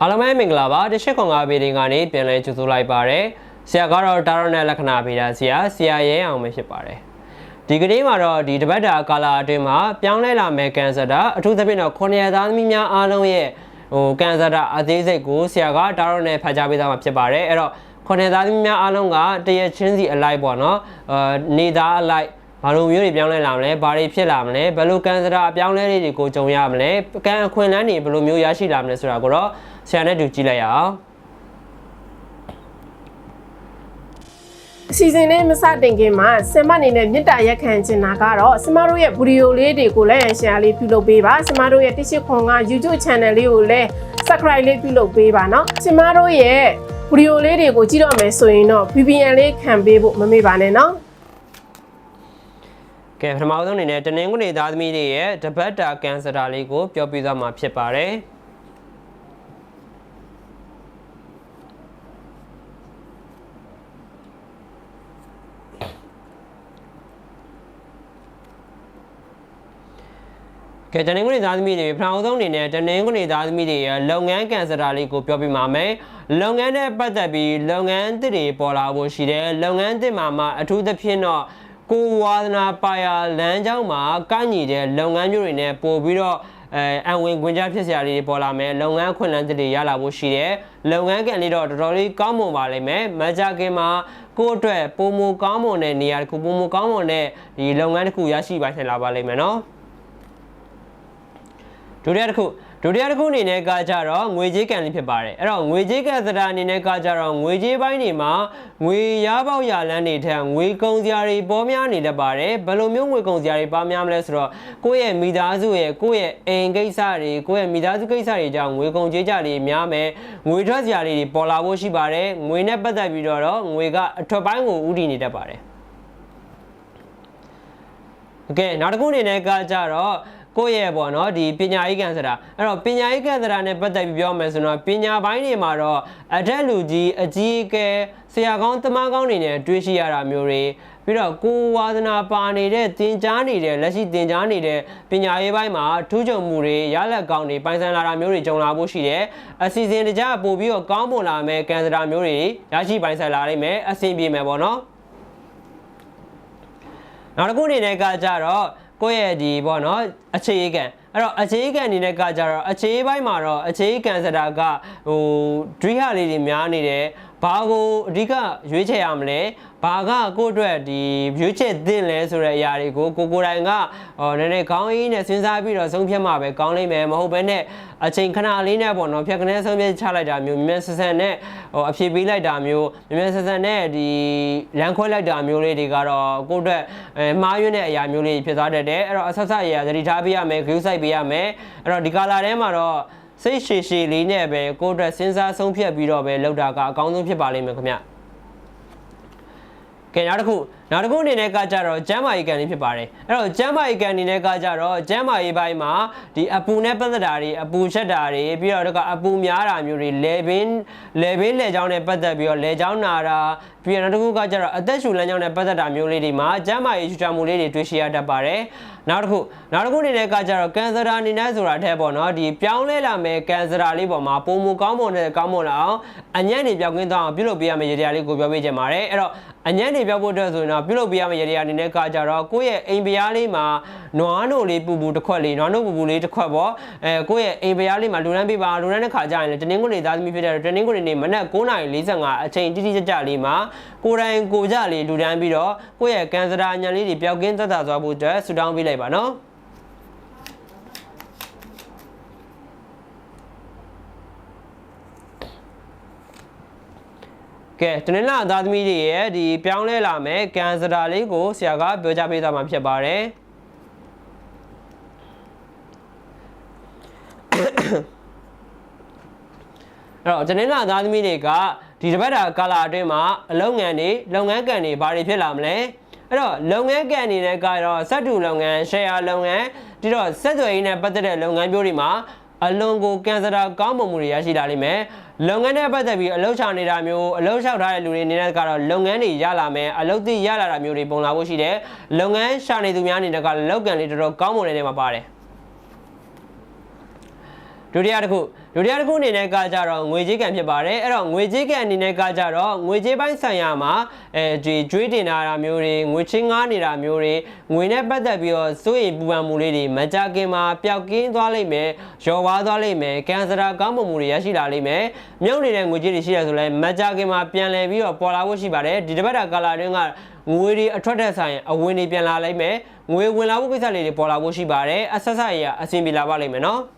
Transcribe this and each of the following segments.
အားလုံးပဲမင်္ဂလာပါတရှိခွန်ကားဗီဒီယိုကနေပြန်လည်ကြိုဆိုလိုက်ပါရယ်ဆရာကတော့တာရောနဲ့လက္ခဏာဗေဒဆရာဆရာရဲအောင်ပဲဖြစ်ပါတယ်ဒီကနေ့မှာတော့ဒီတပတ်တာကာလာအတွင်းမှာပြောင်းလဲလာမဲ့ကန်ဆာတာအထူးသဖြင့်တော့ခုနှစ်သားသမီးများအားလုံးရဲ့ဟိုကန်ဆာတာအသေးစိတ်ကိုဆရာကတာရောနဲ့ဖတ်ကြားပေးသားမှာဖြစ်ပါတယ်အဲ့တော့ခုနှစ်သားသမီးများအားလုံးကတရက်ချင်းစီအလိုက်ပေါ့နော်အာနေသားအလိုက် ဘာလိုမျိုးတွေပြောင်းလဲလာမလဲဘာတွေဖြစ်လာမလဲဘယ်လိုကန်စတာအပြောင်းလဲတွေကိုကြုံရမလဲကံအခွင့်အလန်းတွေဘယ်လိုမျိုးရရှိလာမလဲဆိုတာကိုတော့ဆရာနဲ့တူကြည့်လိုက်ရအောင် အစီအစဉ်လေးမစတင်ခင်မှာဆင်မအနေနဲ့မေတ္တာရက်ခံချင်တာကတော့ဆင်မတို့ရဲ့ဗီဒီယိုလေးတွေကိုလည်း share လေးပြုလုပ်ပေးပါဆင်မတို့ရဲ့တိရှိခွန်က YouTube channel လေးကိုလည်း subscribe လေးပြုလုပ်ပေးပါเนาะဆင်မတို့ရဲ့ဗီဒီယိုလေးတွေကိုကြည့်တော့မယ်ဆိုရင်တော့ VPN လေးခံပေးဖို့မမေ့ပါနဲ့เนาะ ကဲပထမဆုံးအနေနဲ့တနင်္ဂနွေသားသမီးတွေရဲ့တပတ်တာကန်စတာလေးကိုပြောပြသွားမှာဖြစ်ပါတယ်ကဲတနင်္ဂနွေသားသမီးတွေပထမဆုံးအနေနဲ့တနင်္ဂနွေသားသမီးတွေရဲ့လုပ်ငန်းကန်စတာလေးကိုပြောပြမှာမယ်လုပ်ငန်းနဲ့ပတ်သက်ပြီးလုပ်ငန်းသစ်တွေပေါ်လာဖို့ရှိတယ်လုပ်ငန်းသစ်မှာမှအထူးသဖြင့်တော့ ကိုဝါသနာပါရလမ်းကြောင်းမှာကန့်ညီတဲ့လုပ်ငန်းမျိုးတွေနဲ့ပို့ပြီးတော့အဲအဝင်ခွင့်ကြဖြစ်စရာလေးတွေပေါ်လာမယ်လုပ်ငန်းခွင့်လန်းသစ်တွေရလာဖို့ရှိတယ်လုပ်ငန်းကန်လေးတော့တော်တော်လေးကောင်းမွန်ပါလိမ့်မယ်မကြခင်မှာကိုယ့်အတွက်ပုံမကောင်းမွန်တဲ့နေရာတစ်ခုပုံမကောင်းမွန်တဲ့ဒီလုပ်ငန်းတစ်ခုရရှိပါနိုင်လာပါလိမ့်မယ်နော်ဒုတိယတစ်ခု ဒုတိယတစ်ခုအနေနဲ့ကကြတော့ငွေကြေးကန်လေးဖြစ်ပါတယ်အဲ့တော့ငွေကြေးကန်စတာအနေနဲ့ကကြတော့ငွေကြေးပိုင်းတွေမှာငွေရပေါက်ရလန်းတွေထက်ငွေကုန်စရာတွေပေါ်များနေတတ်ပါတယ်ဘယ်လိုမျိုးငွေကုန်စရာတွေပါများမလဲဆိုတော့ကိုယ့်ရဲ့မိသားစုရဲ့ကိုယ့်ရဲ့အိမ်ကိစ္စတွေကိုယ့်ရဲ့မိသားစုကိစ္စတွေကြောင့်ငွေကုန်ကြေးကြတွေများမယ်ငွေထွက်စရာတွေပေါ်လာဖို့ရှိပါတယ်ငွေနဲ့ပတ်သက်ပြီးတော့ငွေကအထွက်ပိုင်းကိုဥတည်နေတတ်ပါတယ် โอเคနောက်တစ်ခုအနေနဲ့ကကြတော့ ကိုယ့်ရဲ့ပေါ့နော်ဒီပညာရေးကံဆိုတာအဲ့တော့ပညာရေးကံဆိုတာနဲ့ပတ်သက်ပြီးပြောမယ်ဆိုတော့ပညာပိုင်းတွေမှာတော့အထက်လူကြီးအကြီးအကဲဆရာကောင်းတမန်ကောင်းတွေနဲ့တွေ့ရှိရတာမျိုးတွေပြီးတော့ကိုယ်ဝါသနာပါနေတဲ့သင်ကြားနေတဲ့လက်ရှိသင်ကြားနေတဲ့ပညာရေးပိုင်းမှာထူးချွန်မှုတွေရလက်ကောင်းတွေပိုင်ဆိုင်လာတာမျိုးတွေကြုံလာဖို့ရှိတယ်အစီအစဉ်တကြပို့ပြီးတော့ကောင်းမွန်လာမဲ့ကံစတာမျိုးတွေရရှိပိုင်ဆိုင်လာနိုင်မယ်အဆင်ပြေမယ်ပေါ့နော်နောက်တစ်ခုအနေနဲ့ကကြတော့ ကိုယ့်ရဲ့ဒီပေါ့နော်အခြေအကံအဲ့တော့အခြေအကံအနေနဲ့ကကြတော့အခြေဘိုင်းမှာတော့အခြေအကံစတာကဟိုဒွိဟာလေးတွေများနေတယ် ဘာကိုအဓိကရွေးချယ်ရမလဲဘာကကိုယ့်အတွက်ဒီရွေးချယ်သင့်လဲဆိုတဲ့အရာတွေကိုကိုကိုယ်တိုင်ကဟောနည်းနည်းခေါင်းရင်းနဲ့စဉ်းစားပြီးတော့ဆုံးဖြတ်မှာပဲကောင်းလိမ့်မယ်မဟုတ်ဘဲနဲ့အချိန်ခဏလေးနဲ့ပေါ့နော်ဖြတ်ကနေဆုံးဖြတ်ချလိုက်တာမျိုးမြဲဆက်ဆက်နဲ့ဟိုအဖြေပေးလိုက်တာမျိုးမြဲဆက်ဆက်နဲ့ဒီလမ်းခွဲလိုက်တာမျိုးလေးတွေကတော့ကိုယ့်အတွက်အဲမှားယွင်းတဲ့အရာမျိုးလေးဖြစ်သွားတတ်တယ်အဲ့တော့အဆက်ဆက်အရာသတိထားပေးရမယ်ဂရုစိုက်ပေးရမယ်အဲ့တော့ဒီကာလာထဲမှာတော့ စိတ်ရှည်ရှည်လေးနဲ့ပဲကိုယ့်အတွက်စဉ်းစားဆုံးဖြတ်ပြီးတော့ပဲလုပ်တာကအကောင်းဆုံးဖြစ်ပါလိမ့်မယ်ခင်ဗျကဲနောက်တစ်ခု နောက်တစ်ခုအနေနဲ့ကကြတော့ကျမ်းမာရေးကန်လေးဖြစ်ပါတယ်အဲ့တော့ကျမ်းမာရေးကန်အနေနဲ့ကကြတော့ကျမ်းမာရေးပိုင်းမှာဒီအပူနဲ့ပတ်သက်တာတွေအပူချက်တာတွေပြီးတော့တကအပူများတာမျိုးတွေလေဘင်းလေဘင်းလေချောင်းနဲ့ပတ်သက်ပြီးတော့လေချောင်းနာတာပြီးတော့နောက်တစ်ခုကကြတော့အသက်ရှူလမ်းကြောင်းနဲ့ပတ်သက်တာမျိုးလေးတွေမှာကျမ်းမာရေးရှူချမှုလေးတွေတွေ့ရှိရတတ်ပါတယ်နောက်တစ်ခုနောက်တစ်ခုအနေနဲ့ကကြတော့ကန်ဆာတာအနေနဲ့ဆိုတာတဲ့ပေါ့နော်ဒီပြောင်းလဲလာမဲ့ကန်ဆာတာလေးပေါ်မှာပုံမူကောင်းမွန်တဲ့ကောင်းမွန်လာအောင်အညံ့နေပြောင်းကင်းသွားအောင်ပြုလုပ်ပေးရမယ့်ရည်တရားလေးကိုပြောပေးချင်ပါတယ်အဲ့တော့အညံ့နေပြောင်းဖို့အတွက်ဆိုရင်တော့ပြုလုပ်ပေးရမယ့်ရည်တရားအနေနဲ့ကကြတော့ကိုယ့်ရဲ့အိမ်ပရားလေးမှာနွားနို့လေးပူပူတစ်ခွက်လေးနွားနို့ပူပူလေးတစ်ခွက်ပေါ့အဲကိုယ့်ရဲ့အိမ်ပရားလေးမှာလူတန်းပေးပါလူတန်းတဲ့ခါကျရင်လည်းတနင်္ဂနွေသားသမီးဖြစ်တဲ့တနင်္ဂနွေနေ့မနက်9:45အချိန်တိတိကျကျလေးမှာကိုယ်တိုင်ကိုကြလေးလူတန်းပြီးတော့ကိုယ့်ရဲ့ကန်စတာညံလေးတွေပျောက်ကင်းသက်သာသွားဖို့အတွက်ဆူတောင်းပေးလိုက်ပါနော် ကဲတနင်္လာသားသမီးတွေရဲ့ဒီပြောင်းလဲလာမယ်ကန်စတာလေးကိုဆရာကပြောကြားပေးသွားမှာဖြစ်ပါတယ်အဲ့တော့တနင်္လာသားသမီးတွေကဒီတစ်ပတ်တာကာလာအတွင်းမှာအလုပ်ငန်းတွေလုပ်ငန်းကန်တွေဘာတွေဖြစ်လာမလဲအဲ့တော့လုပ်ငန်းကန်အနေနဲ့ကတော့စက်တူလုပ်ငန်း share လုပ်ငန်းဒီတော့စက်သွယ်ရေးနဲ့ပတ်သက်တဲ့လုပ်ငန်းမျိုးတွေမှာအလွန်ကိုကန်စတာကောင်းမွန်မှုတွေရရှိလာလိမ့်မယ် လုပ်ငန်းနဲ့ပတ်သက်ပြီးအလုပ်ချနေတာမျိုးအလုပ်လျှောက်ထားတဲ့လူတွေအနေနဲ့ကတော့လုပ်ငန်းတွေရလာမယ်အလုပ်သစ်ရလာတာမျိုးတွေပုံလာဖို့ရှိတယ်လုပ်ငန်းရှာနေသူများအနေနဲ့ကလုပ်ကန်လေးတော်တော်ကောင်းမွန်တဲ့နေရာမှာပါတယ် ဒုတိယတစ်ခုဒုတိယတစ်ခုအနေနဲ့ကကြတော့ငွေကြေးကံဖြစ်ပါတယ်အဲ့တော့ငွေကြေးကံအနေနဲ့ကကြတော့ငွေကြေးပိုင်းဆိုင်ရာမှာအဲဒီကျွေးတင်တာမျိုးတွေငွေချင်းငားနေတာမျိုးတွေငွေနဲ့ပတ်သက်ပြီးတော့စိုးရိမ်ပူပန်မှုလေးတွေမကြခင်မှာပျောက်ကင်းသွားလိမ့်မယ်ရော်ဝါးသွားလိမ့်မယ်ကံစရာကောင်းမှုမှုတွေရရှိလာလိမ့်မယ်မြုပ်နေတဲ့ငွေကြေးတွေရှိရဆိုလဲမကြခင်မှာပြန်လည်ပြီးတော့ပေါ်လာဖို့ရှိပါတယ်ဒီတစ်ပတ်တာကာလာတွင်းကငွေတွေအထွက်တဲ့ဆိုင်အဝင်တွေပြန်လာလိမ့်မယ်ငွေဝင်လာဖို့ကိစ္စလေးတွေပေါ်လာဖို့ရှိပါတယ်အဆက်ဆက်ရအဆင်ပြေလာပါလိမ့်မယ်နော်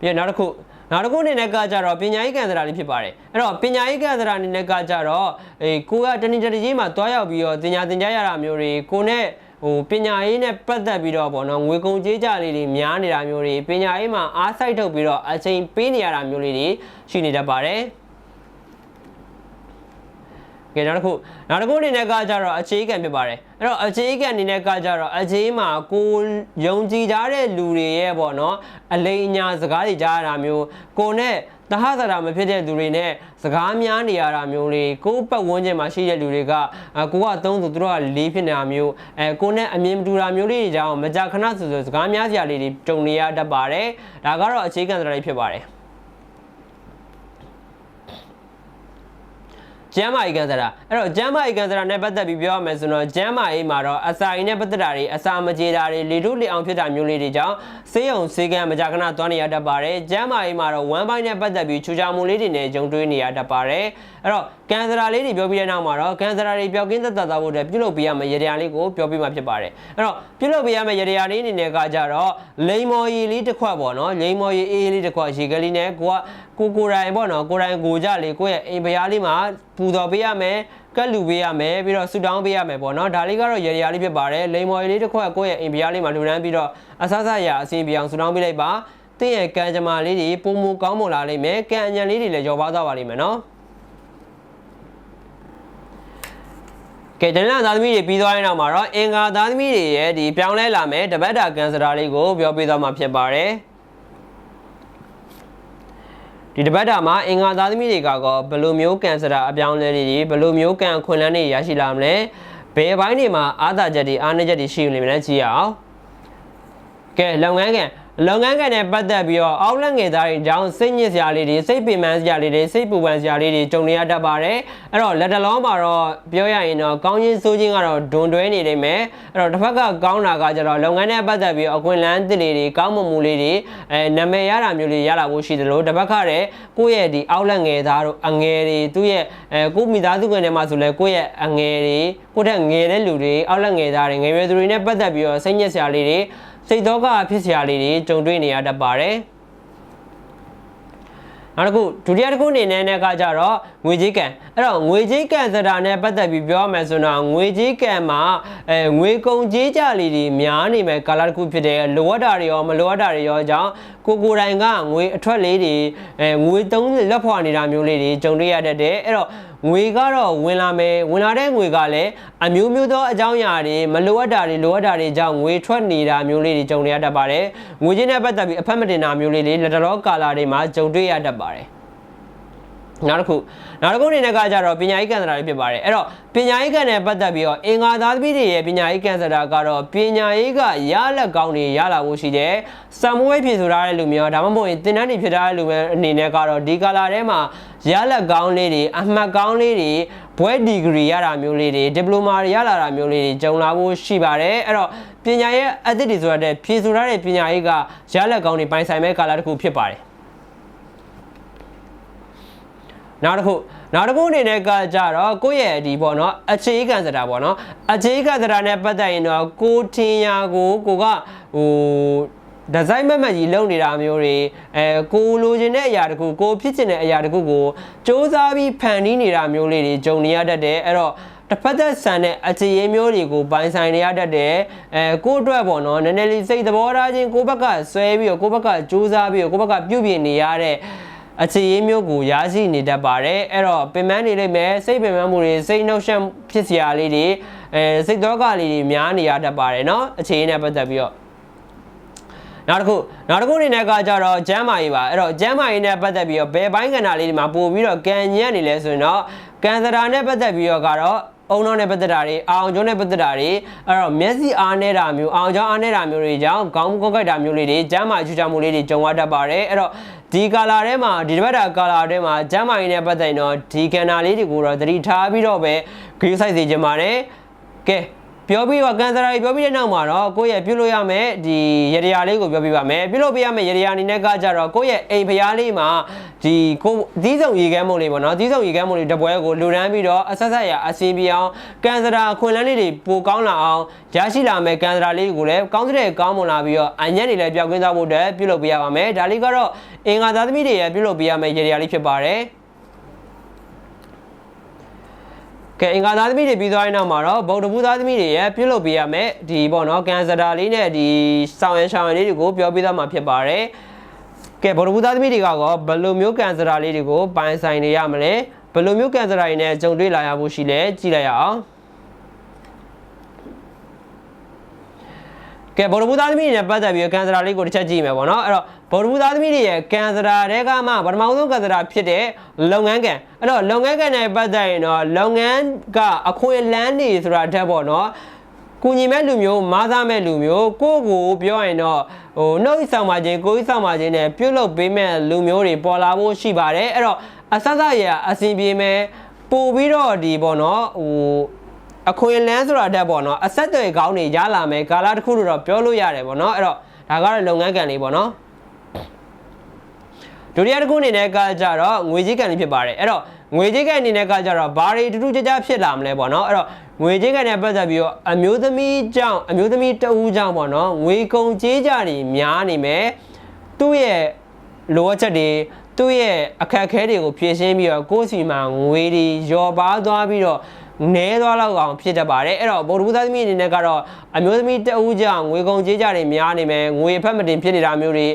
ပြီးတော့နောက်တစ်ခုနောက်တစ်ခုအနေနဲ့ကကြတော့ပညာရေးကံစရာလေးဖြစ်ပါတယ်အဲ့တော့ပညာရေးကံစရာအနေနဲ့ကကြတော့အေးကိုကတနင်္ဂနွေကြီးမှာတွားရောက်ပြီးတော့တင်ညာတင်ကြရတာမျိုးတွေကိုနဲ့ဟိုပညာရေးနဲ့ပတ်သက်ပြီးတော့ပေါ့နော်ငွေကုန်ကြေးကြလေးတွေများနေတာမျိုးတွေပညာရေးမှာအားစိုက်ထုတ်ပြီးတော့အချိန်ပေးနေရတာမျိုးလေးတွေရှိနေတတ်ပါတယ် ကဲနောက်တစ်ခုနောက်တစ်ခုအနေနဲ့ကကြတော့အခြေခံဖြစ်ပါတယ်အဲ့တော့အခြေခံအနေနဲ့ကကြတော့အခြေမှာကိုယုံကြည်ကြတဲ့လူတွေရဲ့ပေါ့နော်အလိမ်အညာစကားတွေကြားရတာမျိုးကိုနဲ့တဟဇာတာမဖြစ်တဲ့လူတွေနဲ့စကားများနေရတာမျိုးလေးကိုယ့်ပတ်ဝန်းကျင်မှာရှိတဲ့လူတွေကအာကိုကသုံးသူသူတို့ကလေးဖြစ်နေတာမျိုးအဲကိုနဲ့အမြင်မတူတာမျိုးလေးတွေကြောင့်မကြာခဏဆိုဆိုစကားများစရာလေးတွေတုံနေရတတ်ပါတယ်ဒါကတော့အခြေခံစရာတွေဖြစ်ပါတယ် ကျမ်းမာရေးကန်စရာအဲ့တော့ကျမ်းမာရေးကန်စရာနဲ့ပတ်သက်ပြီးပြောရမယ်ဆိုတော့ကျမ်းမာရေးမှာတော့အစာအိမ်နဲ့ပတ်သက်တာတွေအစာမကြေတာတွေလေထုလေအောင်ဖြစ်တာမျိုးလေးတွေကြောင့်ဆေးရုံဆေးကန်းမကြာခဏသွားနေရတတ်ပါတယ်ကျမ်းမာရေးမှာတော့ဝမ်းပိုင်းနဲ့ပတ်သက်ပြီးချူချာမှုလေးတွေနဲ့ဂျုံတွေးနေရတတ်ပါတယ်အဲ့တော့ကန်စရာလေးတွေပြောပြီးတဲ့နောက်မှာတော့ကန်စရာတွေပျောက်ကင်းသက်သာသွားဖို့အတွက်ပြုလုပ်ပေးရမယ့်ရတရားလေးကိုပြောပြမှာဖြစ်ပါတယ်အဲ့တော့ပြုလုပ်ပေးရမယ့်ရတရားလေးအနေနဲ့ကကြတော့လိမ္မော်ရည်လေးတစ်ခွက်ပေါ့နော်လိမ္မော်ရည်အေးလေးတစ်ခွက်ရေကလေးနဲ့ကိုက ကိုကိုယ်တိုင်ပေါ့နော်ကိုယ်တိုင်ကိုကြလေကိုယ့်ရဲ့အိမ်ဖျားလေးမှာပူတော်ပေးရမယ်ကတ်လူပေးရမယ်ပြီးတော့ဆူတောင်းပေးရမယ်ပေါ့နော်ဒါလေးကတော့ရရလေးဖြစ်ပါတယ်လိမ္မော်ရည်လေးတစ်ခွက်ကိုယ့်ရဲ့အိမ်ဖျားလေးမှာလူတန်းပြီးတော့အဆဆရအစီပြေအောင်ဆူတောင်းပေးလိုက်ပါတင့်ရဲ့ကံကြမ္မာလေးတွေပုံမူကောင်းမွန်လာလိမ့်မယ်ကံအညံလေးတွေလည်းရောပါသွားပါလိမ့်မယ်နော်ကဲတနင်္လာသားသမီးတွေပြီးသွားရင်တော့မှာတော့အင်္ဂါသားသမီးတွေရဲ့ဒီပြောင်းလဲလာမယ်တပတ်တာကန်စရာလေးကိုပြောပြသွားမှာဖြစ်ပါတယ် ဒီတပတ်တာမှာအင်္ဂါသားသမီးတွေကကောဘယ်လိုမျိုးကန်စရာအပြောင်းလဲတွေဘယ်လိုမျိုးကန်အခွင့်အလမ်းတွေရရှိလာမလဲဘယ်ဘိုင်းတွေမှာအာသာချက်တွေအားနည်းချက်တွေရှိနေမလဲကြည့်ရအောင်ကဲလုပ်ငန်းကန် လုပ်ငန်းကနဲ့ပတ်သက်ပြီးတော့အောက်လက်ငယ်သားတွေအကြောင်းစိတ်ညစ်စရာလေးတွေစိတ်ပင်ပန်းစရာလေးတွေစိတ်ပူပန်စရာလေးတွေကြုံနေရတတ်ပါတယ်အဲ့တော့လက်တလုံးမှာတော့ပြောရရင်တော့ကောင်းချင်းဆိုးချင်းကတော့ဒွန်တွဲနေနေမယ်အဲ့တော့တစ်ဖက်ကကောင်းတာကကျတော့လုပ်ငန်းနဲ့ပတ်သက်ပြီးအခွင့်အလမ်းတစ်လေးတွေကောင်းမွန်မှုလေးတွေအဲနာမည်ရတာမျိုးလေးရလာဖို့ရှိတယ်လို့တစ်ဖက်ကလည်းကိုယ့်ရဲ့ဒီအောက်လက်ငယ်သားတို့အငယ်တွေသူ့ရဲ့အဲကိုမိသားစုဝင်ထဲမှာဆိုလဲကိုယ့်ရဲ့အငယ်တွေကိုယ့်ထက်ငယ်တဲ့လူတွေအောက်လက်ငယ်သားတွေငယ်ရွယ်သူတွေနဲ့ပတ်သက်ပြီးတော့စိတ်ညစ်စရာလေးတွေ စိတ်တော့ကဖြစ်စရာလေးတွေကြုံတွေ့နေရတတ်ပါတယ်နောက်တစ်ခုဒုတိယတစ်ခုအနေနဲ့ကကြတော့ငွေကြေးကံအဲ့တော့ငွေကြေးကံစတာနဲ့ပတ်သက်ပြီးပြောရမယ်ဆိုတော့ငွေကြေးကံမှာအဲငွေကုန်ကြေးကြလေးတွေများနေမယ်ကာလတစ်ခုဖြစ်တယ်လိုအပ်တာတွေရောမလိုအပ်တာတွေရောအကြောင်းကိုကိုယ်တိုင်ကငွေအထွက်လေးတွေအဲငွေသုံးလက်ဖွာနေတာမျိုးလေးတွေကြုံတွေ့ရတတ်တယ်အဲ့တော့ ငွေကတော့ဝင်လာမယ်ဝင်လာတဲ့ငွေကလည်းအမျိုးမျိုးသောအကြောင်းအရာတွေမလိုအပ်တာတွေလိုအပ်တာတွေကြောင့်ငွေထွက်နေတာမျိုးလေးတွေကြုံရတတ်ပါတယ်ငွေကြေးနဲ့ပတ်သက်ပြီးအဖက်မတင်တာမျိုးလေးတွေလက်တော်ကာလာတွေမှာကြုံတွေ့ရတတ်ပါတယ် နောက်တစ်ခုနောက်တစ်ခုအနေနဲ့ကကြတော့ပညာရေးကံစရာတွေဖြစ်ပါတယ်အဲ့တော့ပညာရေးကံနဲ့ပတ်သက်ပြီးတော့အင်္ဂါသားသမီးတွေရဲ့ပညာရေးကံစရာကတော့ပညာရေးကရလက်ကောင်းတွေရလာဖို့ရှိတယ်စံမွေးဖြည့်ဆိုထားတဲ့လူမျိုးဒါမှမဟုတ်ရင်သင်တန်းတွေဖြစ်ထားတဲ့လူမျိုးအနေနဲ့ကတော့ဒီကာလာထဲမှာရလက်ကောင်းလေးတွေအမှတ်ကောင်းလေးတွေဘွဲဒီဂရီရတာမျိုးလေးတွေဒီပလိုမာတွေရလာတာမျိုးလေးတွေကြုံလာဖို့ရှိပါတယ်အဲ့တော့ပညာရေးအသစ်တွေဆိုတဲ့ဖြည့်ဆိုထားတဲ့ပညာရေးကရလက်ကောင်းတွေပိုင်ဆိုင်မဲ့ကာလာတစ်ခုဖြစ်ပါတယ် နောက်တစ်ခုနောက်တစ်ခုအနေနဲ့ကကြတော့ကိုယ့်ရဲ့ဒီပေါ့နော်အခြေခံစတာပေါ့နော်အခြေခံစတာနဲ့ပတ်သက်ရင်တော့ကိုထင်ရာကိုကိုကဟိုဒီဇိုင်းမက်မက်ကြီးလုပ်နေတာမျိုးတွေအဲကိုလိုချင်တဲ့အရာတခုကိုဖြစ်ချင်တဲ့အရာတခုကိုစ조사ပြီးဖန်တီးနေတာမျိုးလေးတွေဂျုံနေရတတ်တယ်အဲ့တော့တစ်ဖက်သက်ဆန်တဲ့အခြေရင်းမျိုးတွေကိုပိုင်ဆိုင်နေရတတ်တယ်အဲကိုယ့်အတွက်ပေါ့နော်နည်းနည်းလေးစိတ်သဘောထားချင်းကိုယ့်ဘက်ကဆွဲပြီးတော့ကိုယ့်ဘက်ကစ조사ပြီးတော့ကိုယ့်ဘက်ကပြုပြင်နေရတဲ့ အခြေရင်းမျိုးကိုရရှိနေတတ်ပါတယ်အဲ့တော့ပင်ပန်းနေလိမ့်မယ်စိတ်ပင်ပန်းမှုတွေစိတ်နှုတ်ဆက်ဖြစ်စရာလေးတွေအဲစိတ်တော့ကလေးတွေများနေရတတ်ပါတယ်เนาะအခြေရင်းနဲ့ပတ်သက်ပြီးတော့နောက်တစ်ခုနောက်တစ်ခုအနေနဲ့ကကြတော့ကျမ်းမာရေးပါအဲ့တော့ကျမ်းမာရေးနဲ့ပတ်သက်ပြီးတော့ဘယ်ပိုင်းကဏ္ဍလေးတွေမှာပို့ပြီးတော့ကံညံ့နေလဲဆိုရင်တော့ကံစရာနဲ့ပတ်သက်ပြီးတော့ကတော့ အုံနောက်နဲ့ပတ်သက်တာတွေအောင်ကျုံးနဲ့ပတ်သက်တာတွေအဲ့တော့မျက်စိအားနေတာမျိုးအောင်ကျုံးအားနေတာမျိုးတွေကြောင့်ခေါင်းကောက်ကိုက်တာမျိုးလေးတွေကျမ်းမာချူချမှုလေးတွေကြုံရတတ်ပါတယ်အဲ့တော့ဒီကာလာထဲမှာဒီတစ်ပတ်တာကာလာထဲမှာကျမ်းမာရေးနဲ့ပတ်သက်ရင်တော့ဒီကဏ္ဍလေးတွေကိုတော့သတိထားပြီးတော့ပဲဂရုစိုက်စေချင်ပါတယ်ကဲ ပြောပြီးတော့ကန်ဆာရီပြောပြီးတဲ့နောက်မှာတော့ကိုယ့်ရဲ့ပြုလို့ရမယ်ဒီရရလေးကိုပြောပြပါမယ်ပြုလို့ပြရမယ်ရရအနေနဲ့ကကြတော့ကိုယ့်ရဲ့အိမ်ဖျားလေးမှာဒီကိုသီးဆောင်ရေကမ်းမုံလေးပေါ့နော်သီးဆောင်ရေကမ်းမုံလေးတပွဲကိုလူရန်ပြီးတော့အဆက်ဆက်ရအစင်းပြအောင်ကန်ဆာခွင်လန်းလေးတွေပိုကောင်းလာအောင်ရရှိလာမယ်ကန်ဆာလေးကိုလည်းကောင်းတဲ့ကောင်းမွန်လာပြီးတော့အညံ့တွေလည်းပြောင်းကွင်းသွားဖို့အတွက်ပြုလုပ်ပြရပါမယ်ဒါလေးကတော့အင်္ဂါသားသမီးတွေရဲ့ပြုလုပ်ပြရမယ်ရရလေးဖြစ်ပါတယ် ကဲအင်္ဂါသားသမီးတွေပြီးသွားရင်နောက်မှာတော့ဗုဒ္ဓဘုသားသမီးတွေရဲ့ပြုလုပ်ပေးရမယ်ဒီပေါ့နော်ကန်စတာလေးနဲ့ဒီဆောင်ရန်ဆောင်ရန်လေးတွေကိုပြောပြသွားမှာဖြစ်ပါတယ်ကဲဗုဒ္ဓဘုသားသမီးတွေကရောဘယ်လိုမျိုးကန်စတာလေးတွေကိုပိုင်ဆိုင်နေရမလဲဘယ်လိုမျိုးကန်စတာတွေနဲ့ကြုံတွေ့လာရဖို့ရှိလဲကြည့်လိုက်ရအောင် ကဲဗော်ဒဘူးသားသမီးတွေနဲ့ပတ်သက်ပြီးကန်စရာလေးကိုတစ်ချက်ကြည့်မယ်ပေါ့နော်အဲ့တော့ဗော်ဒဘူးသားသမီးတွေရဲ့ကန်စရာတွေကမှပထမဆုံးကန်စရာဖြစ်တဲ့လုပ်ငန်းကန်အဲ့တော့လုပ်ငန်းကန်နဲ့ပတ်သက်ရင်တော့လုပ်ငန်းကအခွင့်အလန်းတွေဆိုတာတက်ပေါ့နော်ကူညီမဲ့လူမျိုးမားသားမဲ့လူမျိုးကိုယ့်ကိုပြောရင်တော့ဟိုနှုတ်ဆောင်ပါခြင်းကိုယ်ဆောင်ပါခြင်းနဲ့ပြုတ်လုပ်ပေးမဲ့လူမျိုးတွေပေါ်လာဖို့ရှိပါတယ်အဲ့တော့အဆက်ဆက်ရအစဉ်ပြေမဲ့ပို့ပြီးတော့ဒီပေါ့နော်ဟို အခွင့်အလန်းဆိုတာတက်ပေါ့နော်အဆက်အသွယ်ကောင်းတွေရလာမယ်ကာလတစ်ခုလို့တော့ပြောလို့ရတယ်ပေါ့နော်အဲ့တော့ဒါကတော့လုပ်ငန်းကံလေးပေါ့နော်ဒုတိယတစ်ခုအနေနဲ့ကကြတော့ငွေကြေးကံလေးဖြစ်ပါတယ်အဲ့တော့ငွေကြေးကံအနေနဲ့ကကြတော့ဘာတွေတူတူကြကြဖြစ်လာမလဲပေါ့နော်အဲ့တော့ငွေကြေးကံနဲ့ပတ်သက်ပြီးတော့အမျိုးသမီးကြောင့်အမျိုးသမီးတဦးကြောင့်ပေါ့နော်ငွေကုန်ကြေးကြတွေများနေမယ်သူ့ရဲ့လိုအပ်ချက်တွေသူ့ရဲ့အခက်အခဲတွေကိုဖြည့်ရှင်းပြီးတော့ကိုယ့်စီမှာငွေတွေရောပါသွားပြီးတော့ နဲသွားလောက်အောင်ဖြစ်တတ်ပါတယ်အဲ့တော့ဗုဒ္ဓဘုရားသမီးအနေနဲ့ကတော့အမျိုးသမီးတဦးကြောင့်ငွေကုန်ကြေးကြတွေများနေမယ်ငွေအဖက်မတင်ဖြစ်နေတာမျိုးတွေ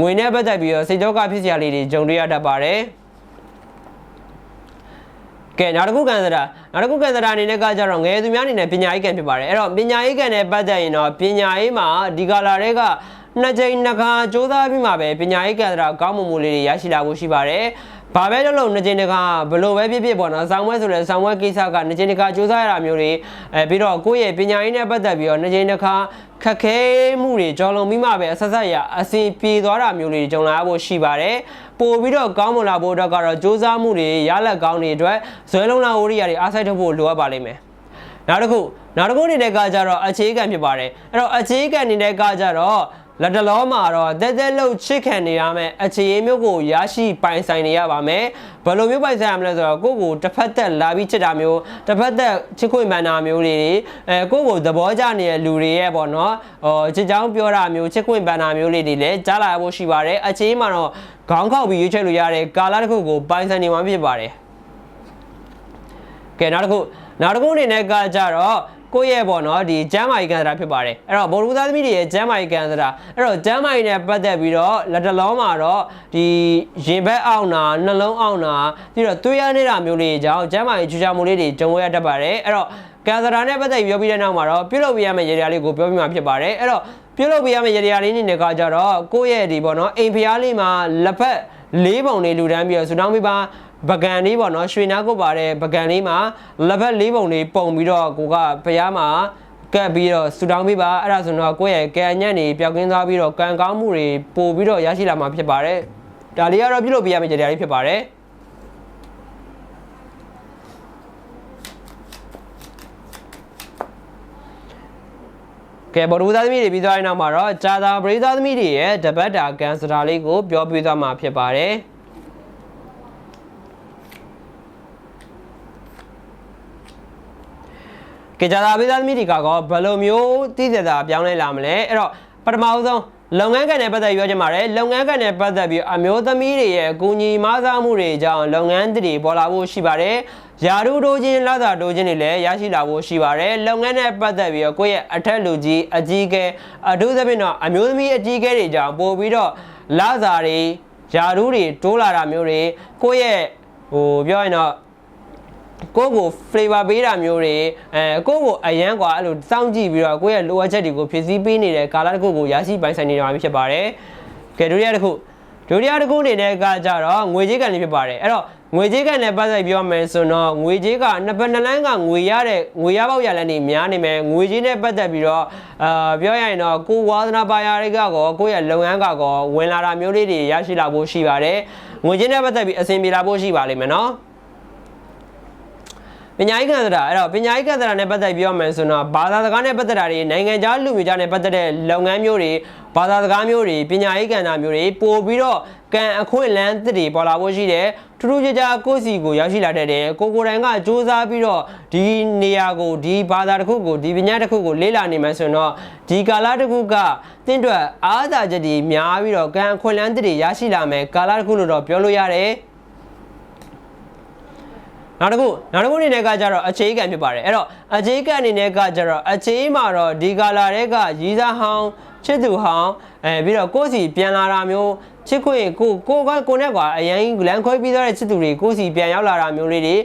ငွေနဲ့ပတ်သက်ပြီးတော့စိတ်ဒုက္ခဖြစ်စရာလေးတွေကြုံတွေ့ရတတ်ပါတယ်ကဲနောက်တစ်ခုကန်စရာနောက်တစ်ခုကန်စရာအနေနဲ့ကကြတော့ငယ်သူများအနေနဲ့ပညာရေးကန်ဖြစ်ပါတယ်အဲ့တော့ပညာရေးကန်နဲ့ပတ်သက်ရင်တော့ပညာရေးမှာဒီကာလာတွေက နှစ်ကြိမ်နှစ်ခါစ조사ပြီးမှပဲပညာရေးကန်စရာကောင်းမွန်မှုလေးတွေရရှိလာဖို့ရှိပါတယ်ဘာပဲလုပ်လို့နှစ်ကြိမ်တစ်ခါဘယ်လိုပဲဖြစ်ဖြစ်ပေါ့နော်ဆောင်းဝဲဆိုလဲဆောင်းဝဲကိစ္စကနှစ်ကြိမ်တစ်ခါစူးစမ်းရတာမျိုးတွေအဲပြီးတော့ကိုယ့်ရဲ့ပညာရေးနဲ့ပတ်သက်ပြီးတော့နှစ်ကြိမ်တစ်ခါခက်ခဲမှုတွေကြော်လွန်ပြီးမှပဲအဆက်ဆက်ရအစီပြေသွားတာမျိုးတွေကြုံလာဖို့ရှိပါတယ်ပို့ပြီးတော့ကောင်းမွန်လာဖို့အတွက်ကတော့စူးစမ်းမှုတွေရလက်ကောင်းတွေအတွက်ဇွဲလုံးလာဝရိယတွေအားစိုက်ထုတ်ဖို့လိုအပ်ပါလိမ့်မယ်နောက်တစ်ခုနောက်တစ်ခုအနေနဲ့ကကြတော့အခြေခံဖြစ်ပါတယ်အဲ့တော့အခြေခံအနေနဲ့ကကြတော့ လက်တလောမှာတော့တက်တက်လှုပ်ချစ်ခံနေရမယ်အခြေအမျိုးကိုရရှိပိုင်ဆိုင်နေရပါမယ်ဘယ်လိုမျိုးပိုင်ဆိုင်ရမလဲဆိုတော့ကိုယ့်ကိုတစ်ဖက်သက်လာပြီးချစ်တာမျိုးတစ်ဖက်သက်ချစ်ခွင့်မှန်တာမျိုးတွေအဲကိုယ့်ကိုသဘောကျနေတဲ့လူတွေရဲ့ပေါ့နော်ဟိုချစ်ချောင်းပြောတာမျိုးချစ်ခွင့်ပန်တာမျိုးလေးတွေလည်းကြားလာရဖို့ရှိပါတယ်အခြေမှာတော့ခေါင်းခောက်ပြီးရွေးချယ်လို့ရတဲ့ကာလတစ်ခုကိုပိုင်ဆိုင်နေမှာဖြစ်ပါတယ်ကဲနောက်တစ်ခုနောက်တစ်ခုအနေနဲ့ကကြတော့ ကိုယ့်ရဲ့ပေါ့နော်ဒီကျမ်းမာရေးကန်စရာဖြစ်ပါတယ်အဲ့တော့ဗောဓဘုသားသမီးတွေရဲ့ကျမ်းမာရေးကန်စရာအဲ့တော့ကျမ်းမာရေးနဲ့ပတ်သက်ပြီးတော့လက်တလုံးမှာတော့ဒီရင်ဘက်အောင်တာနှလုံးအောင်တာပြီးတော့သွေးရနေတာမျိုးလေးကြောင့်ကျမ်းမာရေးချူချာမှုလေးတွေကြုံရတတ်ပါတယ်အဲ့တော့ကန်စရာနဲ့ပတ်သက်ပြီးပြောပြီးတဲ့နောက်မှာတော့ပြုလုပ်ပြရမယ့်ရေရာလေးကိုပြောပြမှာဖြစ်ပါတယ်အဲ့တော့ပြုလုပ်ပြရမယ့်ရေရာလေးအနေနဲ့ကကြတော့ကိုယ့်ရဲ့ဒီပေါ့နော်အိမ်ဖျားလေးမှာလက်ဖက်လေးပုံလေးလူတန်းပြီးတော့ဆူတောင်းပေးပါ ပကံလေးပေါ့နော်ရွှေနာကုတ်ပါတဲ့ပကံလေးမှာလက်ဖက်လေးပုံလေးပုံပြီးတော့ကိုကဖျားမှာကပ်ပြီးတော့ဆူတောင်းပေးပါအဲ့ဒါဆိုတော့ကိုယ့်ရဲ့ကံညံ့နေပျောက်ကင်းသွားပြီးတော့ကံကောင်းမှုတွေပို့ပြီးတော့ရရှိလာမှာဖြစ်ပါတယ်ဒါလေးကတော့ပြုလုပ်ပြရမယ့်ကြတရားလေးဖြစ်ပါတယ်ကဲဘော်ဒူသားသမီးတွေပြီးသွားရင်နောက်မှာတော့ဂျာသာပရိသတ်သမီးတွေရဲ့တပတ်တာကန်စတာလေးကိုပြောပြသွားမှာဖြစ်ပါတယ် ကကြတာပေးသားသမီးတွေကတော့ဘယ်လိုမျိုးတည်သက်တာပြောင်းလဲလာမလဲအဲ့တော့ပထမဆုံးလုပ်ငန်းကဏ္ဍနဲ့ပတ်သက်ပြီးပြောချင်ပါတယ်လုပ်ငန်းကဏ္ဍနဲ့ပတ်သက်ပြီးအမျိုးသမီးတွေရဲ့အကူအညီမဆားမှုတွေကြောင့်လုပ်ငန်းတွေပေါ်လာဖို့ရှိပါတယ်ယာရုတိုးချင်းလာသာတိုးချင်းတွေလည်းရရှိလာဖို့ရှိပါတယ်လုပ်ငန်းနဲ့ပတ်သက်ပြီးတော့ကိုယ့်ရဲ့အထက်လူကြီးအကြီးကဲအထူးသဖြင့်တော့အမျိုးသမီးအကြီးကဲတွေကြောင့်ပို့ပြီးတော့လာသာတွေယာရုတွေတိုးလာတာမျိုးတွေကိုယ့်ရဲ့ဟိုပြောရင်တော့ ကိုယ့်ကို flavor ပေးတာမျိုးတွေအဲကိုယ့်ကိုအရန်กว่าအဲ့လိုစောင့်ကြည့်ပြီးတော့ကိုယ့်ရဲ့လိုအပ်ချက်တွေကိုဖြည့်ဆည်းပေးနေတဲ့ကာလတစ်ခုကိုရရှိပိုင်ဆိုင်နေတာဖြစ်ပါတယ်။ကဲဒုတိယတစ်ခုဒုတိယတစ်ခုအနေနဲ့ကကြတော့ငွေကြေးကန်လေးဖြစ်ပါတယ်။အဲ့တော့ ငွေကြေးကနဲ့ပတ်သက်ပြောမယ်ဆိုတော့ငွေကြေးကနှစ်ပတ်နှစ်လန်းကငွေရတဲ့ငွေရပေါက်ရလန်းနေများနေမယ်ငွေကြေးနဲ့ပတ်သက်ပြီးတော့အာပြောရရင်တော့ကိုဝါသနာပါရတွေကကောကိုယ့်ရဲ့လုပ်ငန်းကကောဝင်လာတာမျိုးလေးတွေရရှိလာဖို့ရှိပါတယ်ငွေကြေးနဲ့ပတ်သက်ပြီးအဆင်ပြေလာဖို့ရှိပါလိမ့်မယ်နော် ပညာရေးကံသရာအဲ့တော့ပညာရေးကံသရာနဲ့ပတ်သက်ပြောမယ်ဆိုတော့ဘာသာစကားနဲ့ပတ်သက်တာတွေနိုင်ငံခြားလူမျိုးခြားနဲ့ပတ်သက်တဲ့လုပ်ငန်းမျိုးတွေဘာသာစကားမျိုးတွေပညာရေးကံတာမျိုးတွေပို့ပြီးတော့ကံအခွင့်အလန်းသစ်တွေပေါ်လာဖို့ရှိတယ်ထူးထူးခြားခြားကိုယ့်စီကိုရောက်ရှိလာတတ်တယ်ကိုကိုယ်တိုင်ကစူးစမ်းပြီးတော့ဒီနေရာကိုဒီဘာသာတစ်ခုကိုဒီပညာတစ်ခုကိုလေ့လာနေမှဆိုတော့ဒီကာလတစ်ခုကတင့်အတွက်အားသာချက်တွေများပြီးတော့ကံအခွင့်အလန်းသစ်တွေရရှိလာမယ်ကာလတစ်ခုလို့တော့ပြောလို့ရတယ် နောက်တစ်ခုနောက်တစ်ခုအနေနဲ့ကကြတော့အခြေခံဖြစ်ပါတယ်အဲ့တော့အခြေခံအနေနဲ့ကကြတော့အခြေမှာတော့ဒီကာလာတွေကရီးစားဟောင်းချစ်သူဟောင်းအဲပြီးတော့ကိုယ့်စီပြန်လာတာမျိုးချစ်ခွင့်ကိုကိုကကိုနဲ့ကွာအရင်လမ်းခွဲပြီးသွားတဲ့ချစ်သူတွေကိုယ့်စီပြန်ရောက်လာတာမျိုးလေးတွေ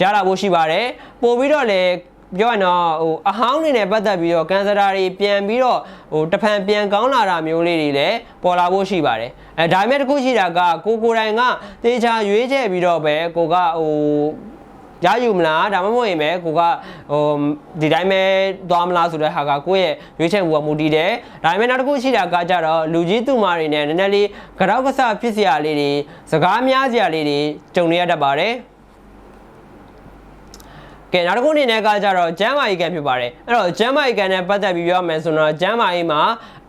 ရလာဖို့ရှိပါတယ်ပို့ပြီးတော့လည်းပြောရင်တော့ဟိုအဟောင်းတွေနဲ့ပတ်သက်ပြီးတော့ကန်ဆာတာတွေပြန်ပြီးတော့ဟိုတဖန်ပြန်ကောင်းလာတာမျိုးလေးတွေလည်းပေါ်လာဖို့ရှိပါတယ်အဲဒါပေမဲ့တစ်ခုရှိတာကကိုကိုယ်တိုင်ကတေချာရွေးချယ်ပြီးတော့ပဲကိုကဟို ရယူမလားဒါမှမဟုတ်ရင်ပဲကိုကဟိုဒီတိုင်းပဲသွားမလားဆိုတဲ့ဟာကကိုယ့်ရဲ့ရွေးချယ်မှုကမူတည်တယ်ဒါပေမဲ့နောက်တစ်ခုရှိတာကကြတော့လူကြီးသူမတွေနဲ့နည်းနည်းလေးကြောက်ကဆဖြစ်စရာလေးတွေစကားများစရာလေးတွေကြုံနေရတတ်ပါတယ်ကဲနောက်တစ်ခုအနေနဲ့ကကြတော့ကျမ်းမာရေးကံဖြစ်ပါတယ်အဲ့တော့ကျမ်းမာရေးကံနဲ့ပတ်သက်ပြီးပြောမယ်ဆိုတော့ကျမ်းမာရေးမှာ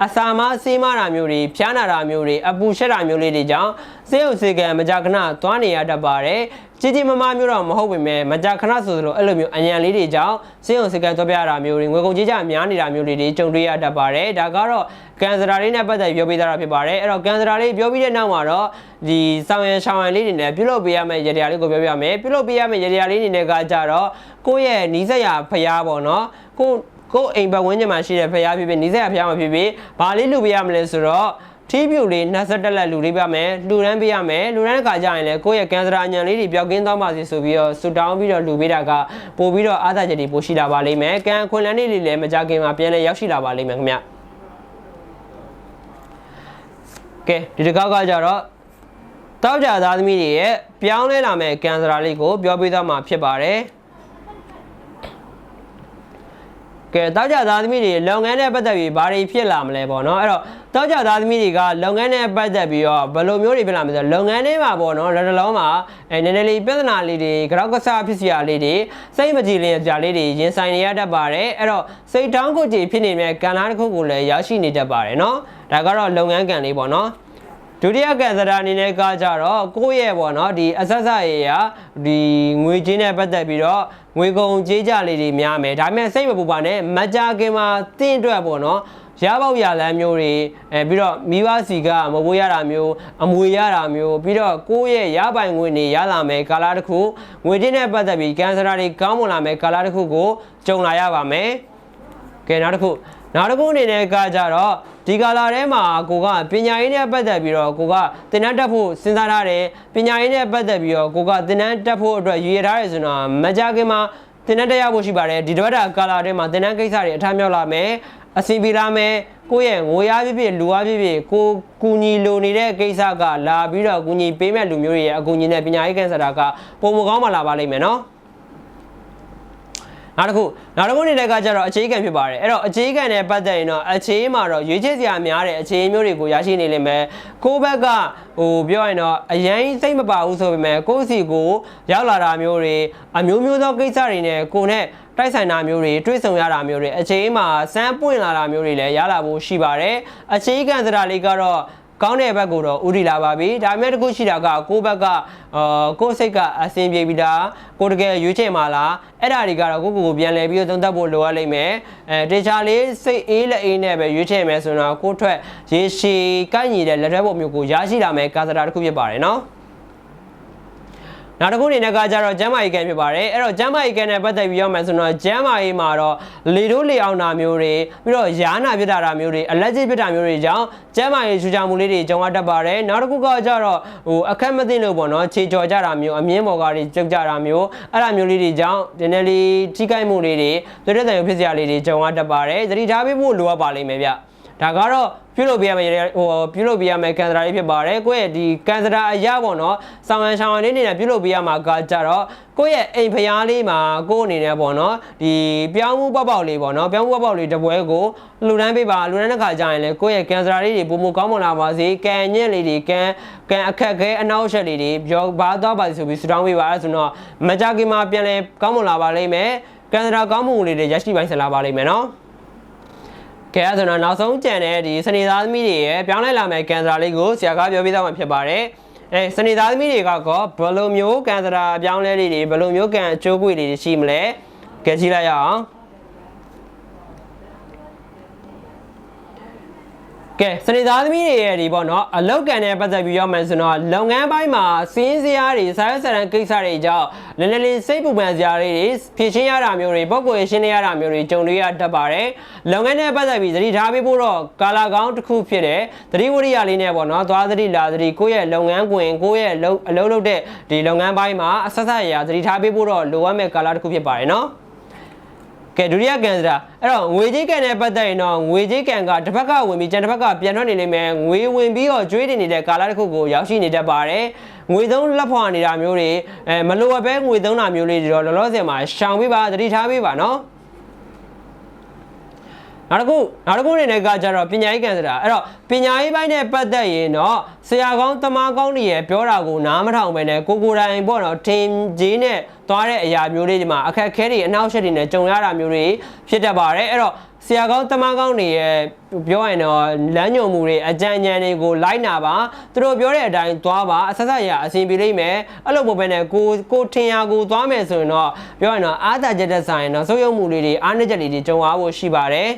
အစာမဆေးမတာမျိုးတွေဖျားနာတာမျိုးတွေအပူရှက်တာမျိုးလေးတွေကြောင့်ဆေးရုံဆေးကံမကြာခဏသွားနေရတတ်ပါတယ်ကြီးကြီးမားမားမျိုးတော့မဟုတ်ပေမဲ့မကြာခဏဆိုသလိုအဲ့လိုမျိုးအញ្ញံလေးတွေကြောင့်ဆေးရုံဆေးကံသွားပြရတာမျိုးတွေငွေကုန်ကြေးကျများနေတာမျိုးတွေကြုံတွေ့ရတတ်ပါတယ်ဒါကတော့ကန်စရာလေးနဲ့ပတ်သက်ပြောပေးတာဖြစ်ပါတယ်အဲ့တော့ကန်စရာလေးပြောပြီးတဲ့နောက်မှာတော့ဒီဆောင်ရန်ရှောင်းရန်လေးတွေနဲ့ပြုလုပ်ပေးရမယ့်ရတရားလေးကိုပြောပြရမယ်ပြုလုပ်ပေးရမယ့်ရတရားလေးတွေနဲ့ကကြတော့ကိုယ့်ရဲ့နီးစပ်ရာဖျားပေါ့နော်ကို ကိုအိမ်ဘက်ဝင်းကျင်မှာရှိတဲ့ဖျားဖြစ်ဖြစ်နီးစပ်ရာဖျားမှာဖြစ်ဖြစ်ဘာလေးလူပေးရမလဲဆိုတော့ထီးပြူလေး20တက်လက်လူလေးပြမယ်လူရန်ပေးရမယ်လူရန်ကကြရင်လည်းကိုယ့်ရဲ့ကန်စရာညံလေးတွေပျောက်ကင်းသွားပါစေဆိုပြီးတော့ဆူတောင်းပြီးတော့လူပေးတာကပို့ပြီးတော့အားသာချက်တွေပို့ရှိလာပါလိမ့်မယ်ကံခွန်လန်းလေးတွေလည်းမကြခင်မှာပြန်လဲရောက်ရှိလာပါလိမ့်မယ်ခင်ဗျကဲဒီတစ်ခါကကြတော့တောက်ကြသားသမီးတွေရဲ့ပြောင်းလဲလာမဲ့ကန်စရာလေးကိုပြောပြသွားမှာဖြစ်ပါတယ် ကဲတောက်ကြသားသမီးတွေလုပ်ငန်းနဲ့ပတ်သက်ပြီးဘာတွေဖြစ်လာမလဲပေါ့နော်အဲ့တော့တောက်ကြသားသမီးတွေကလုပ်ငန်းနဲ့ပတ်သက်ပြီးတော့ဘယ်လိုမျိုးတွေဖြစ်လာမလဲဆိုတော့လုပ်ငန်းထဲမှာပေါ့နော်လက်တလုံးမှာအဲနည်းနည်းလေးပြဿနာလေးတွေကြောက်ကစားဖြစ်စရာလေးတွေစိတ်မကြည်လင်ကြလေးတွေရင်ဆိုင်နေရတတ်ပါတယ်အဲ့တော့စိတ်တောင်းကိုကြည်ဖြစ်နေတဲ့ကံလားတစ်ခုကိုလည်းရရှိနေတတ်ပါတယ်နော်ဒါကတော့လုပ်ငန်းကံလေးပေါ့နော်ဒုတိယကံစရာအနေနဲ့ကကြတော့ကိုယ့်ရဲ့ပေါ့နော်ဒီအဆက်ဆက်ရေရဒီငွေချင်းနဲ့ပတ်သက်ပြီးတော့ ငွေကုန်ကြေးကြလေးတွေများမယ်ဒါပေမဲ့စိတ်မပူပါနဲ့မကြခင်မှာတင့်အတွက်ပေါ့နော်ရပေါက်ရလမ်းမျိုးတွေအဲပြီးတော့မိဘစီကမဘိုးရတာမျိုးအမွေရတာမျိုးပြီးတော့ကိုယ့်ရဲ့ရပိုင်ငွေနေရလာမယ်ကာလာတစ်ခုငွေချင်းနဲ့ပတ်သက်ပြီးကန်ဆရာတွေကောင်းမွန်လာမယ်ကာလာတစ်ခုကိုကြုံလာရပါမယ်ကဲနောက်တစ်ခု နောက်တစ်ခုအနေနဲ့ကကြတော့ဒီကာလာထဲမှာကိုကပညာရေးနဲ့ပတ်သက်ပြီးတော့ကိုကသင်တန်းတက်ဖို့စဉ်းစားထားတယ်ပညာရေးနဲ့ပတ်သက်ပြီးတော့ကိုကသင်တန်းတက်ဖို့အတွက်ရည်ရထားတယ်ဆိုတော့မကြခင်မှာသင်တန်းတက်ရဖို့ရှိပါတယ်ဒီတစ်ပတ်တာကာလာထဲမှာသင်တန်းကိစ္စတွေအထမ်းမြောက်လာမယ်အစီပြေလာမယ်ကိုယ့်ရဲ့ငွေအားဖြစ်ဖြစ်လူအားဖြစ်ဖြစ်ကိုကူညီလိုနေတဲ့ကိစ္စကလာပြီးတော့ကူညီပေးမဲ့လူမျိုးတွေရဲ့အကူအညီနဲ့ပညာရေးကန်ဆာတာကပုံမကောင်းမှလာပါလိမ့်မယ်နော် နောက်တစ်ခုနောက်တစ်ခုနေတဲ့ကကြတော့အခြေခံဖြစ်ပါတယ်အဲ့တော့အခြေခံနဲ့ပတ်သက်ရင်တော့အခြေမှာတော့ရွေးချယ်စရာများတဲ့အခြေမျိုးတွေကိုရရှိနေလိမ့်မယ်ကိုယ့်ဘက်ကဟိုပြောရင်တော့အရင်စိတ်မပါဘူးဆိုပေမဲ့ကိုယ့်စီကိုရောက်လာတာမျိုးတွေအမျိုးမျိုးသောကိစ္စတွေနဲ့ကိုယ်နဲ့တိုက်ဆိုင်တာမျိုးတွေတွေးဆုံရတာမျိုးတွေအခြေမှာစမ်းပွင့်လာတာမျိုးတွေလည်းရလာဖို့ရှိပါတယ်အခြေခံစရာလေးကတော့ ကောင်းတဲ့ဘက်ကိုတော့ဥတီလာပါပြီဒါပေမဲ့တခုရှိတာကကိုယ့်ဘက်ကအာကိုယ့်စိတ်ကအဆင်ပြေပြီးသားကိုယ်တကယ်ရွေးချယ်မှာလားအဲ့ဒါတွေကတော့ကိုယ့်ကိုယ်ကိုပြန်လဲပြီးတော့သုံးသပ်ဖို့လိုအပ်လိမ့်မယ်အဲတေချာလေးစိတ်အေးလက်အေးနဲ့ပဲရွေးချယ်မယ်ဆိုတော့ကိုယ့်ထွက်ရေရှည်ကိုက်ညီတဲ့လက်တွဲပုံမျိုးကိုရရှိလာမယ်ကာစတာတစ်ခုဖြစ်ပါတယ်နော် နောက်တစ်ခုအနေနဲ့ကကြတော့ကျမ်းမာရေးကံဖြစ်ပါတယ်အဲ့တော့ကျမ်းမာရေးကံနဲ့ပတ်သက်ပြီးပြောမယ်ဆိုတော့ကျမ်းမာရေးမှာတော့လေတို့လေအောင်တာမျိုးတွေပြီးတော့ယာနာပြစ်တာတာမျိုးတွေအလက်ကြီးပြစ်တာမျိုးတွေကြောင့်ကျမ်းမာရေးချူချမှုလေးတွေကြုံရတတ်ပါတယ်နောက်တစ်ခုကကြတော့ဟိုအခက်မသိလို့ပေါ့နော်ခြေကြော်ကြတာမျိုးအမြင့်ပေါ်ကတွေကျုပ်ကြတာမျိုးအဲ့ဒါမျိုးလေးတွေကြောင့်ဒီနေ့လေးထိခိုက်မှုလေးတွေတွေ့တဲ့တိုင်ဖြစ်စရာလေးတွေကြုံရတတ်ပါတယ်သတိထားပေးဖို့လိုအပ်ပါလိမ့်မယ်ဗျ ဒါကတော့ပြုလုပ်ပြရမယ့်ဟိုပြုလုပ်ပြရမယ့်ကန်စရာလေးဖြစ်ပါတယ်ကိုယ့်ရဲ့ဒီကန်စရာအရာပေါ့နော်ဆောင်းရန်ရှောင်းရန်လေးနေနဲ့ပြုလုပ်ပြရမှာကကြတော့ကိုယ့်ရဲ့အိမ်ဖျားလေးမှာကိုယ့်အနေနဲ့ပေါ့နော်ဒီပြောင်းမှုပေါက်ပေါက်လေးပေါ့နော်ပြောင်းမှုပေါက်ပေါက်လေးတစ်ပွဲကိုလှူဒန်းပေးပါလှူဒန်းတဲ့ခါကျရင်လေကိုယ့်ရဲ့ကန်စရာလေးတွေပုံမကောင်းမွန်လာပါစေကန်ညက်လေးတွေကန်ကန်အခက်ခဲအနောက်အရှက်လေးတွေပြောပါတော့ပါဆိုပြီးဆူတောင်းပေးပါအဲဆိုတော့မကြခင်မှာပြန်လဲကောင်းမွန်လာပါလိမ့်မယ်ကန်စရာကောင်းမှုလေးတွေရရှိပိုင်းဆက်လာပါလိမ့်မယ်နော် ကဲအဲ့ဒါဆိုတော့နောက်ဆုံးကြံတဲ့ဒီစနေသားသမီးတွေရဲ့ပြောင်းလဲလာမယ့်ကန်စရာလေးကိုဆရာကပြောပြသွားမှာဖြစ်ပါတယ်။အဲစနေသားသမီးတွေကကောဘယ်လိုမျိုးကန်စရာအပြောင်းလဲလေးတွေဘယ်လိုမျိုးကန်အကျိုးပွေလေးတွေရှိမလဲ။ကဲကြည့်လိုက်ရအောင်။ ကဲစနေသားသမီးတွေရဲ့ဒီပေါ့နော်အလောက်ကန်နဲ့ပတ်သက်ပြီးပြောမယ်ဆိုတော့လုပ်ငန်းပိုင်းမှာစီးစရာတွေစာရွက်စာတမ်းကိစ္စတွေကြောင့်နည်းနည်းလေးစိတ်ပူပန်စရာတွေဖြည့်ရှင်းရတာမျိုးတွေပုံကိုယ်ရှင်းနေရတာမျိုးတွေကြုံတွေ့ရတတ်ပါတယ်လုပ်ငန်းနဲ့ပတ်သက်ပြီးသတိထားပေးဖို့တော့ကာလာကောင်းတစ်ခုဖြစ်တဲ့သတိဝရိယလေးနဲ့ပေါ့နော်သွားသတိလာသတိကိုယ့်ရဲ့လုပ်ငန်းကွင်ကိုယ့်ရဲ့လုပ်အလုပ်လုပ်တဲ့ဒီလုပ်ငန်းပိုင်းမှာအဆက်ဆက်ရသတိထားပေးဖို့တော့လိုအပ်မဲ့ကာလာတစ်ခုဖြစ်ပါတယ်နော် ကဲဒုတိယကန်စရာအဲ့တော့ငွေကြေးကန်နဲ့ပတ်သက်ရင်တော့ငွေကြေးကန်ကတစ်ဖက်ကဝင်ပြီးကျန်တစ်ဖက်ကပြန်ထွက်နေလိမ့်မယ်ငွေဝင်ပြီးတော့ကျွေးတင်နေတဲ့ကာလတစ်ခုကိုရောက်ရှိနေတတ်ပါတယ်ငွေသုံးလက်ဖွာနေတာမျိုးတွေအဲမလိုအပ်ပဲငွေသုံးတာမျိုးလေးတွေတော့လောလောဆယ်မှာရှောင်ပေးပါသတိထားပေးပါနော် နောက်တစ်ခုနောက်တစ်ခုအနေနဲ့ကကြတော့ပညာရေးကန်စရာအဲ့တော့ပညာရေးပိုင်းနဲ့ပတ်သက်ရင်တော့ဆရာကောင်းတမကောင်းတွေရဲ့ပြောတာကိုနားမထောင်ပဲနဲ့ကိုကိုယ်တိုင်ပေါ့နော်ထင်ကြီးနဲ့သွားတဲ့အရာမျိုးလေးဒီမှာအခက်အခဲတွေအနောက်အရှက်တွေနဲ့ကြုံရတာမျိုးတွေဖြစ်တတ်ပါတယ်အဲ့တော့ဆရာကောင်းတမကောင်းတွေရဲ့ပြောရင်တော့လမ်းညွန်မှုတွေအကြံဉာဏ်တွေကိုလိုက်နာပါသူတို့ပြောတဲ့အတိုင်းသွားပါအဆက်ဆက်ရအဆင်ပြေလိမ့်မယ်အဲ့လိုမဟုတ်ဘဲနဲ့ကိုကိုထင်ရကိုသွားမယ်ဆိုရင်တော့ပြောရင်တော့အားသာချက်တဲ့ဆိုင်တော့စိုးရုံမှုလေးတွေအားနည်းချက်လေးတွေကြုံရဖို့ရှိပါတယ်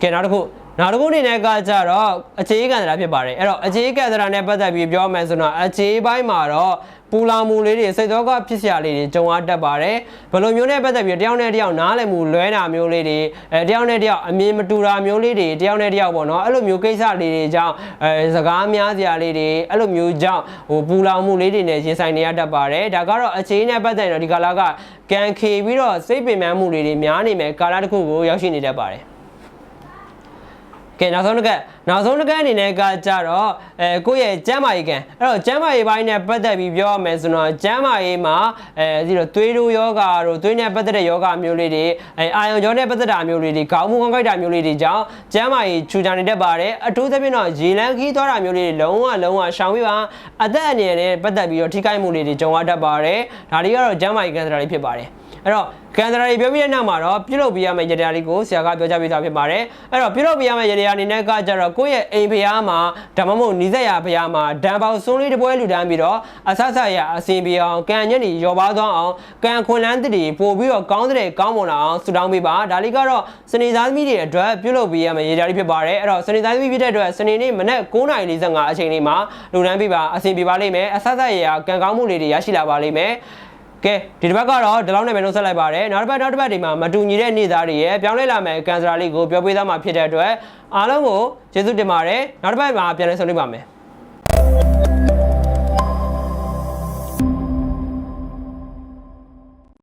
ကဲနောက်တစ်ခုနောက်တစ်ခုအနေနဲ့ကကြတော့အခြေခံသရာဖြစ်ပါတယ်အဲ့တော့အခြေခံသရာနဲ့ပတ်သက်ပြီးပြောမယ်ဆိုတော့အခြေပိုင်းမှာတော့ပူလောင်မှုလေးတွေစိတ်သောကဖြစ်စရာလေးတွေကြုံရတတ်ပါတယ်ဘယ်လိုမျိုးနဲ့ပတ်သက်ပြီးတယောက်နဲ့တယောက်နားလည်မှုလွဲတာမျိုးလေးတွေအဲတယောက်နဲ့တယောက်အမြင်မတူတာမျိုးလေးတွေတယောက်နဲ့တယောက်ပေါ့နော်အဲ့လိုမျိုးကိစ္စလေးတွေကြောင့်အဲစကားများစရာလေးတွေအဲ့လိုမျိုးကြောင့်ဟိုပူလောင်မှုလေးတွေနဲ့ရင်ဆိုင်နေရတတ်ပါတယ်ဒါကတော့အခြေနဲ့ပတ်သက်ရင်တော့ဒီကာလကကန်ခေပြီးတော့စိတ်ပင်ပန်းမှုလေးတွေများနေမယ်ကာလတစ်ခုကိုရောက်ရှိနေတတ်ပါတယ် ကဲနောက်ဆုံးတစ်ကနောက်ဆုံးတစ်ကအနေနဲ့ကကြတော့အဲကိုယ့်ရဲ့ကျမ်းမာရေးကန်အဲ့တော့ကျမ်းမာရေးပိုင်းနဲ့ပတ်သက်ပြီးပြောရမယ်ဆိုတော့ကျမ်းမာရေးမှာအဲဒီတော့သွေးတို့ယောဂါတို့သွေးနဲ့ပတ်သက်တဲ့ယောဂါမျိုးလေးတွေအဲအာယုံကြောနဲ့ပတ်သက်တာမျိုးလေးတွေခေါင်းမူခေါင်းကိုက်တာမျိုးလေးတွေကြောင့်ကျမ်းမာရေးချူချာနေတတ်ပါတယ်အထူးသဖြင့်တော့ရေလန်းခီးသွားတာမျိုးလေးတွေလုံးဝလုံးဝရှောင်ပြီးပါအသက်အနေနဲ့ပတ်သက်ပြီးတော့ထိခိုက်မှုလေးတွေကြုံရတတ်ပါတယ်ဒါတွေကတော့ကျမ်းမာရေးကန်စရာတွေဖြစ်ပါတယ် အဲ့တော့ကန်စရာတွေပြောပြီးတဲ့နောက်မှာတော့ပြုလုပ်ပြရမယ့်ရတရားလေးကိုဆရာကပြောကြားပေးထားဖြစ်ပါတယ်အဲ့တော့ပြုလုပ်ပြရမယ့်ရတရားအနေနဲ့ကကြတော့ကိုယ့်ရဲ့အိမ်ဖျားမှာဓမ္မမို့နီးစက်ရဖျားမှာဒံပေါစွန်းလေးတစ်ပွဲလူတန်းပြီးတော့အဆဆရအစင်ပြေအောင်ကံညက်နေရောပါသွားအောင်ကံခွန်လန်းတည်ပို့ပြီးတော့ကောင်းတဲ့ကောင်းမွန်လာအောင်ဆုတောင်းပေးပါဒါလေးကတော့စနေသားသမီးတွေအတွက်ပြုလုပ်ပြရမယ့်ရတရားလေးဖြစ်ပါတယ်အဲ့တော့စနေသားသမီးဖြစ်တဲ့အတွက်စနေနေ့မနက်9:45အချိန်လေးမှာလူတန်းပေးပါအစင်ပြေပါလိမ့်မယ်အဆဆရကံကောင်းမှုလေးတွေရရှိလာပါလိမ့်မယ် ကဲဒီတစ်ပတ်ကတော့ဒီလောက်နဲ့ပဲနှုတ်ဆက်လိုက်ပါတယ်နောက်တစ်ပတ်နောက်တစ်ပတ်ဒီမှာမတူညီတဲ့နေ့သားတွေရဲ့ပြောင်းလဲလာမယ့်ကန်စရာလေးကိုပြောပြသားမှာဖြစ်တဲ့အတွက်အားလုံးကိုကျေးဇူးတင်ပါတယ်နောက်တစ်ပတ်မှာပြန်လည်ဆုံတွေ့ပါမယ်